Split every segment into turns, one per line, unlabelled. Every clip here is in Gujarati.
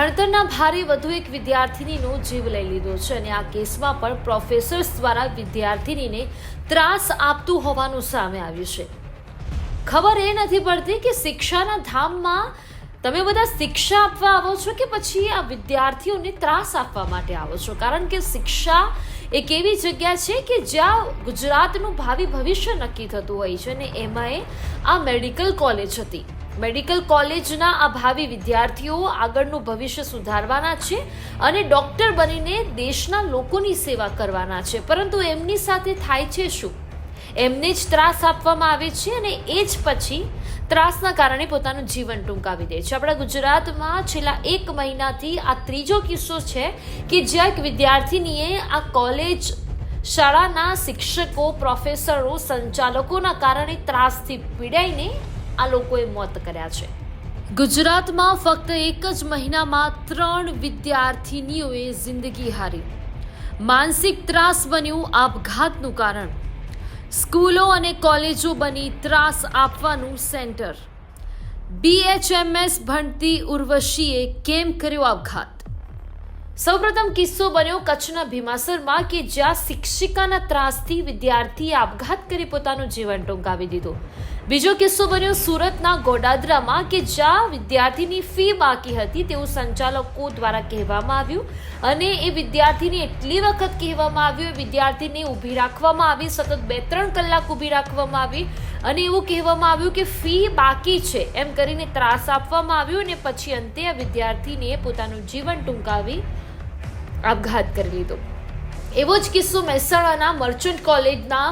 ભણતરના ભારે વધુ એક વિદ્યાર્થિનીનો જીવ લઈ લીધો છે અને આ કેસમાં પણ પ્રોફેસર્સ દ્વારા વિદ્યાર્થિનીને ત્રાસ આપતું હોવાનું સામે આવ્યું છે. ખબર એ નથી પડતી કે શિક્ષાના ધામમાં તમે બધા શિક્ષા આપવા આવો છો કે પછી આ વિદ્યાર્થીઓને ત્રાસ આપવા માટે આવો છો? કારણ કે શિક્ષા એક એવી જગ્યા છે કે જ્યાં ગુજરાતનું ભાવિ ભવિષ્ય નક્કી થતું હોય છે અને એમાંય આ મેડિકલ કોલેજ હતી. મેડિકલ કોલેજના આ ભાવિ વિદ્યાર્થીઓ આગળનું ભવિષ્ય સુધારવાના છે અને ડૉક્ટર બનીને દેશના લોકોની સેવા કરવાના છે. પરંતુ એમની સાથે થાય છે શું? એમને જ ત્રાસ આપવામાં આવે છે અને એ જ પછી ત્રાસના કારણે પોતાનું જીવન ટૂંકાવી દે છે. આપણા ગુજરાતમાં છેલ્લા એક મહિનાથી આ ત્રીજો કિસ્સો છે કે જ્યાં એક વિદ્યાર્થીનીએ આ કોલેજ શાળાના શિક્ષકો, પ્રોફેસરો, સંચાલકોના કારણે ત્રાસથી પીડાઈને આ લોકોએ મોત કર્યા છે. ગુજરાતમાં ફક્ત એક જ મહિનામાં ત્રણ વિદ્યાર્થીનીઓએ જિંદગી હારી. માનસિક ત્રાસ બન્યું આપઘાતનું કારણ. સ્કૂલો અને કોલેજો બની ત્રાસ આપવાનું સેન્ટર. બીએચએમએસ ભણતી ઉર્વશીએ કેમ કર્યો આપઘાત? સૌપ્રથમ કિસ્સો બન્યો કચ્છના ભીમાસરમાં કે જ્યાં શિક્ષિકાના ત્રાસથી વિદ્યાર્થીએ આપઘાત કરી પોતાનું જીવન ટૂંકાવી દીધું. બીજો કિસ્સો બન્યો સુરતના ગોડાદરામાં કે જ્યાં વિદ્યાર્થીની ફી બાકી હતી તેવું સંચાલકો દ્વારા કહેવામાં આવ્યું અને એ વિદ્યાર્થીને એટલી વખત કહેવામાં આવ્યું વિદ્યાર્થીને ઊભી રાખવામાં આવી, સતત બે ત્રણ કલાક ઊભી રાખવામાં આવી અને એવું કહેવામાં આવ્યું કે ફી બાકી છે એમ કરીને ત્રાસ આપવામાં આવ્યો અને પછી અંતે આ વિદ્યાર્થીને પોતાનું જીવન ટૂંકાવી આપઘાત કરી લીધો. એવો જ કિસ્સો મહેસાણાના મર્ચન્ટ કોલેજના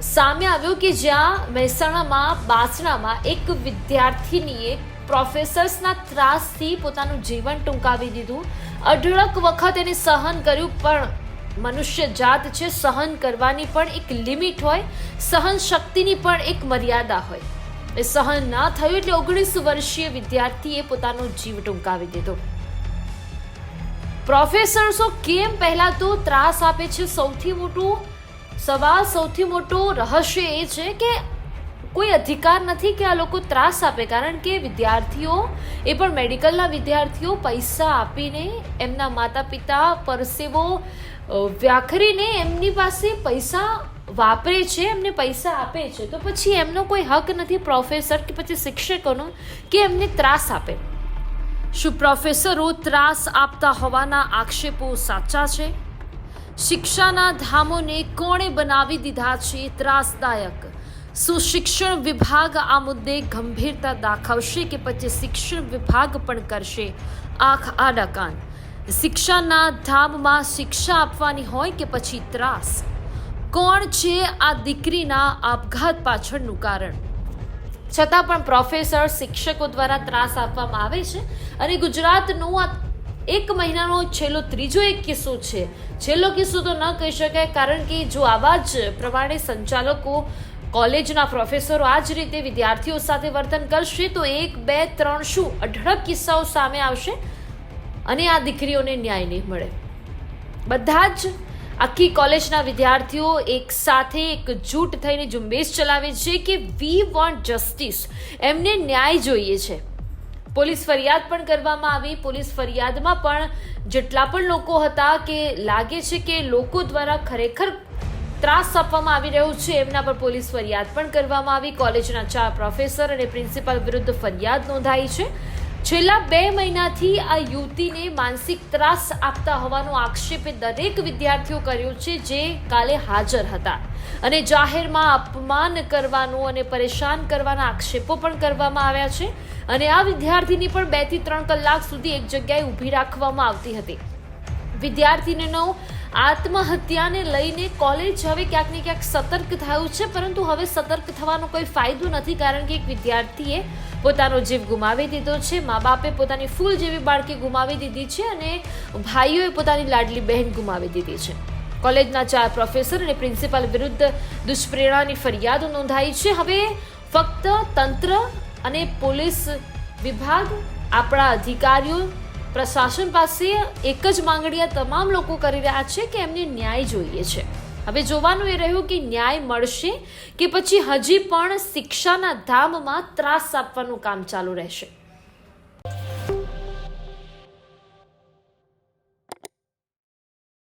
સામે આવ્યો કે જ્યાં મહેસાણામાં, બાસણામાં એક વિદ્યાર્થીનીએ પ્રોફેસર્સના ત્રાસથી પોતાનું જીવન ટૂંકાવી દીધું. અઢળક વખત એને સહન કર્યું, પણ મનુષ્ય જાત છે, સહન કરવાની પણ એક લિમિટ હોય, સહન શક્તિની પણ એક મર્યાદા હોય. એ સહન ના થયું એટલે ઓગણીસ વર્ષીય વિદ્યાર્થીએ પોતાનો જીવ ટૂંકાવી દીધો. પ્રોફેસર્સો કેમ પહેલા તો ત્રાસ આપે છે? સૌથી મોટું સવાલ સૌથી મોટો રહસ્ય એ છે કે કોઈ અધિકાર નથી કે આ લોકો ત્રાસ આપે, કારણ કે વિદ્યાર્થીઓ, એ પણ મેડિકલના વિદ્યાર્થીઓ, પૈસા આપીને એમના માતા પિતા પરસેવો વ્યાખરીને એમની પાસે પૈસા વાપરે છે, એમને પૈસા આપે છે, તો પછી એમનો કોઈ હક નથી પ્રોફેસર કે પછી શિક્ષકોનો કે એમને ત્રાસ આપે. શું પ્રોફેસરો ત્રાસ આપતા હોવાના આક્ષેપો સાચા છે? શિક્ષાના ધામોને કોણે બનાવી દીધા છે ત્રાસદાયક? શું શિક્ષણ વિભાગ આ મુદ્દે ગંભીરતા દાખવશે કે પછી શિક્ષણ વિભાગ પણ કરશે? આંખ આડા કાન. શિક્ષાના ધામમાં શિક્ષા આપવાની હોય કે પછી ત્રાસ? કોણ છે આ દીકરીના આપઘાત પાછળનું કારણ? છતાં પણ પ્રોફેસર શિક્ષકો દ્વારા ત્રાસ આપવામાં આવે છે અને ગુજરાતનું આ એક મહિનાનો છેલ્લો ત્રીજો એક કિસ્સો છે. છેલ્લો કિસ્સો તો ન કહી શકાય, કારણ કે જો આવા જ પ્રમાણે સંચાલકો કોલેજના પ્રોફેસરો આ જ રીતે વિદ્યાર્થીઓ સાથે વર્તન કરશે, તો એક, બે, ત્રણ શું અઢળક કિસ્સાઓ સામે આવશે અને આ દીકરીઓને ન્યાય નહીં મળે. બધા જ આખી કોલેજના વિદ્યાર્થીઓ એક સાથે એક જૂટ થઈને ઝુંબેશ ચલાવે છે કે વી વોન્ટ જસ્ટિસ એમને ન્યાય જોઈએ છે. પોલીસ ફરિયાદ પણ કરવામાં આવી. પોલીસ ફરિયાદમાં પણ જેટલા પણ લોકો હતા કે લાગે છે કે લોકો દ્વારા ખરેખર ત્રાસ આપવામાં આવી રહ્યો છે, એમના પર પોલીસ ફરિયાદ પણ કરવામાં આવી. કોલેજના ચાર પ્રોફેસર અને પ્રિન્સિપાલ વિરુદ્ધ ફરિયાદ નોંધાઈ છે. છેલ્લા બે મહિનાથી આ યુવતીને માનસિક ત્રાસ આપતા હોવાનો આક્ષેપ દરેક વિદ્યાર્થીઓ કર્યો છે, જે કાલે હાજર હતા. અને જાહેરમાં અપમાન કરવાનું અને પરેશાન કરવાના આક્ષેપો પણ કરવામાં આવ્યા છે. અને આ વિદ્યાર્થીની પણ બેથી ત્રણ કલાક સુધી એક જગ્યાએ ઊભી રાખવામાં આવતી હતી. વિદ્યાર્થીનીનો આત્મહત્યાને લઈને કોલેજ હવે ક્યાંક ને ક્યાંક સતર્ક થયું છે, પરંતુ હવે સતર્ક થવાનો કોઈ ફાયદો નથી, કારણ કે એક વિદ્યાર્થીએ પોતાનો જીવ ગુમાવી દીધો છે. મા બાપે પોતાની ફૂલ જેવી બાળકી ગુમાવી દીધી છે અને ભાઈઓએ પોતાની લાડલી બહેન ગુમાવી દીધી છે. કોલેજના ચાર પ્રોફેસર અને પ્રિન્સિપાલ વિરુદ્ધ દુષ્પ્રેરણાની ફરિયાદો નોંધાઈ છે. હવે ફક્ત તંત્ર અને પોલીસ વિભાગ, આપણા અધિકારીઓ, પ્રશાસન પાસે એક જ માંગણી તમામ લોકો કરી રહ્યા છે કે એમને ન્યાય જોઈએ છે. હવે જોવાનું એ રહ્યું કે ન્યાય મળશે કે પછી હજી પણ શિક્ષાના ધામમાં ત્રાસ આપવાનું કામ ચાલુ રહેશે.